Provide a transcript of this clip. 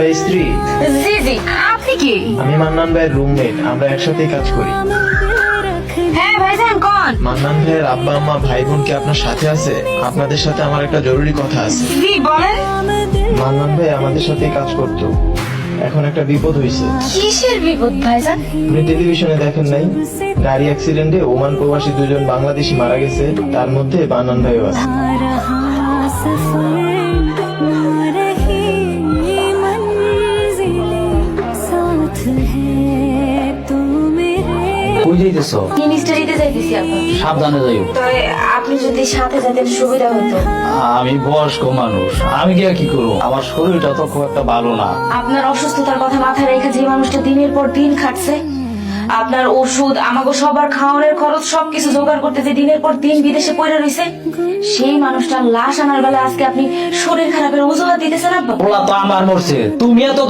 ভাই স্ত্রী। জি জি আপনি কি? আমি মান্নান ভাইয়ের রুমমেট আমরা একসাথেই কাজ করি। হ্যাঁ ভাইজান কোন? মান্নান ভাইয়ের আব্বা আম্মা ভাই বোন কি আপনার সাথে আছে? আপনাদের সাথে আমার একটা জরুরি কথা আছে। জি বলেন। মান্নান ভাই আমাদের সাথেই কাজ করতো। এখন একটা বিপদ হয়েছে কিসের বিপদ ভাইজান? আপনি টেলিভিশনে দেখেন নাই? গাড়ি অ্যাক্সিডেন্টে ওমান প্রবাসী দুজন বাংলাদেশি মারা গেছে তার মধ্যে মান্নান ভাইও আছে। যাইতেছ জিনিসটা দিতে চাইতেছি আপনার সাবধানে যাইও। তবে আপনি যদি সাথে যেতেন সুবিধা হতো। আমি বয়স্ক মানুষ আমি গিয়া কি করব? আমার শরীরটা তো খুব একটা ভালো না। আপনার অসুস্থতার কথা মাথায় রেখে যে মানুষটা দিনের পর দিন খাটছে আপনার ওষুধ আমাকে সবার খাওয়ানোর খরচ সবকিছু জোগাড় করতে যে দিনের পর দিন বিদেশে পড়ে রয়েছে সেই মানুষটার লাশ আনার বেলা আজকে আপনি শরীর খারাপের অজুহাত দিতেছেন আব্বা। ওলা তো আমার মরছে। তুমি এত